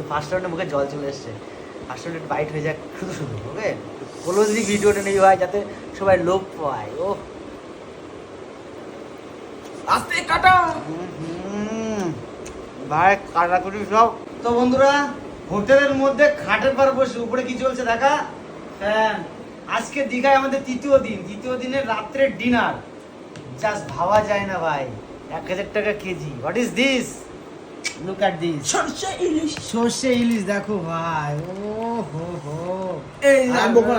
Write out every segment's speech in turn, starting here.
তো ফার্স্ট রাউন্ডে মুখে জল চলে এসছে। ফার্স্ট রাউন্ডে বাইট হয়ে যাক শুধু শুধু ওকে ক্লোজলি ভিডিওটা নেই হয় যাতে সবাই লোভ পায় ও আস্তে কাটা। ভাই কাটাকুটি সব। তো বন্ধুরা হোটেলের মধ্যে খাটের পর বসে উপরে কি চলছে দেখা? ফ্যান। আজকে দীঘায় আমাদের তৃতীয় দিন। তৃতীয় দিনের রাত্রের ডিনার জাস্ট ভাবা যায় না ভাই। এক হাজার টাকা KG. What is this look at this সরষে ইলিশ। সর্ষে ইলিশ দেখো ভাই। ও হো। হো এই কোন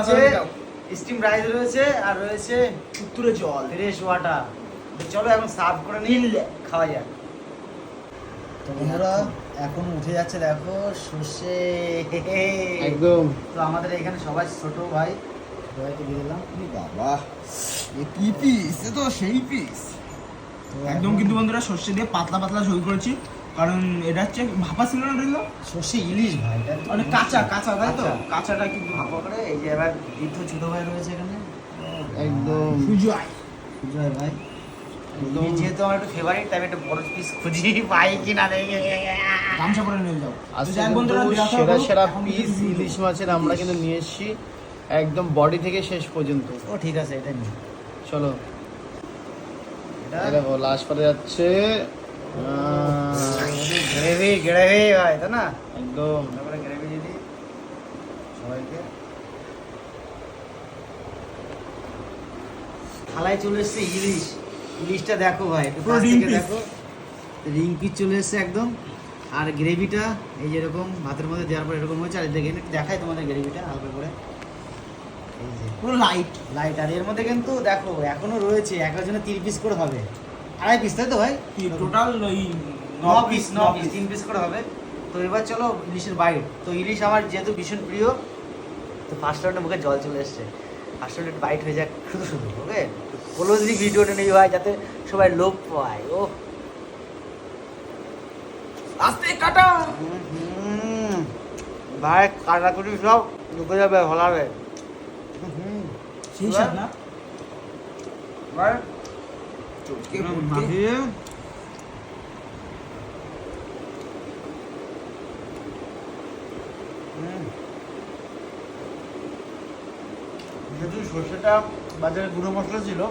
স্টিম রাইস রয়েছে আর রয়েছে উত্তরে জল। ফ্রেশ ওয়াটার চলো এখন সার্ভ করে নিই খাওয়া যাক। তো বন্ধুরা এখন উঠে যাচ্ছে দেখো সর্ষে। একদম। তো আমাদের এখানে সবাই ছোট ভাই ভাইকে দিয়ে দিলাম। বাবা এ কি পিস এ তো সেই পিস একদম কিন্তু বন্ধুরা সর্ষে দিয়ে পাতলা পাতলা ঝোল করেছি। কারণ এটা হচ্ছে ভাপা ছিল না রিলো সর্ষে ইলিশ ভাই এটা তো মানে কাঁচা কাঁচা তাই তো? কাঁচাটা কিন্তু ভাপা? করে এই যে এবার বৃদ্ধ ছোট ভাই রয়েছে এখানে। একদম। সুজয়। সুজয় ভাই। যেহেতু আমার একটু ফেভারিট তাই আমি একটা বড় পিস খুঁজি পাই কিনা দেখে। গামছা পরে নিয়ে যাও। সেরা সেরা পিস ইলিশ মাছের আমরা কিন্তু নিয়ে এসেছি একদম বডি থেকে শেষ পর্যন্ত। ও ঠিক আছে এটা নিই চলো। এটা দেখো লাস্ট পাতে যাচ্ছে। গ্রেভি গ্রেভি ভাই তাই না? একদম তারপরে গ্রেভি দিয়ে সবাইকে। থালায় চলে এসছে ইলিশ। ইলিশটা দেখো ভাই একটু পুরো। দেখো। রিং পিস চলে এসছে একদম। আর গ্রেভিটা এই যেরকম ভাতের মধ্যে দেওয়ার পর এরকম হয়েছে। আর দেখে একটু দেখাই তোমাদের গ্রেভিটা হালকা করে। এই যে পুরো লাইট লাইট আর এর মধ্যে কিন্তু দেখো এখনও রয়েছে এক একজনের তিন পিস করে হবে। আড়াই পিস তাই তো ভাই? টোটাল ওই ন পিস ন পিস তিন পিস করে হবে। তো এবার চলো ইলিশের বাইট তো ইলিশ আমার যেহেতু ভীষণ প্রিয় তো ফার্স্ট রাউন্ডে মুখে জল চলে এসছে। ফার্স্ট রাউন্ডে বাইট হয়ে যাক শুধু শুধু ওকে? ক্লোজলি ভিডিওটা নেই হয় যাতে সবাই লোভ পায় ও আস্তে কাটা। ভাই কাটাকুটি সব ঢুকে যাবে হলাবে। সেই সাথে না? ভাই চটকে একদম পটকে। মাখিয়ে হুম। যেহেতু সর্ষেটা বাজারে গুঁড়ো মশলা ছিল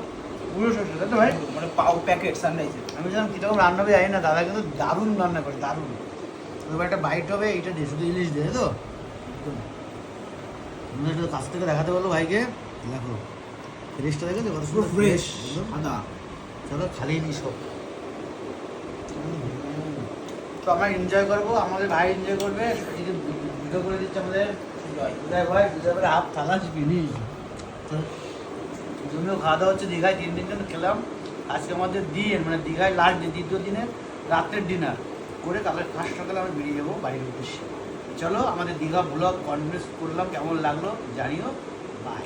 গুঁড়ো সর্ষে তাই তো ভাই? মানে পাও প্যাকেট সানরাইজের আমি যখন কীরকম রান্না হবে জানি না দাদা কিন্তু দারুণ রান্না করে দারুণ। এবার একটা বাইট হবে এইটা দিয়ে শুধু ইলিশ দিয়ে তো? আমরা একটু কাছ থেকে দেখাতে বলল ভাইকে। দেখো ইলিশটা দেখো তো কত ফ্রেশ। চলো খালি হোক তো আমরা এনজয় করব, আমাদের ভাই এনজয় করবে ভিডিও করে দিচ্ছে আমাদের। উদয় ভাই উদয় ভাই হাফ থালা তো জমিও খাওয়া দাওয়া হচ্ছে, দীঘায় তিন দিন জন্য খেলাম। আজকে আমাদের দিন মানে দীঘায় লাস্ট দিন, দ্বিতীয় দিনের রাত্রের ডিনার করে কালকে ফার্স্ট সকালে আমরা বেরিয়ে যাব বাড়ির উদ্দেশ্যে। চলো, আমাদের দীঘা ব্লগ কন্টিনিউস করলাম, কেমন লাগল জানিও। বাই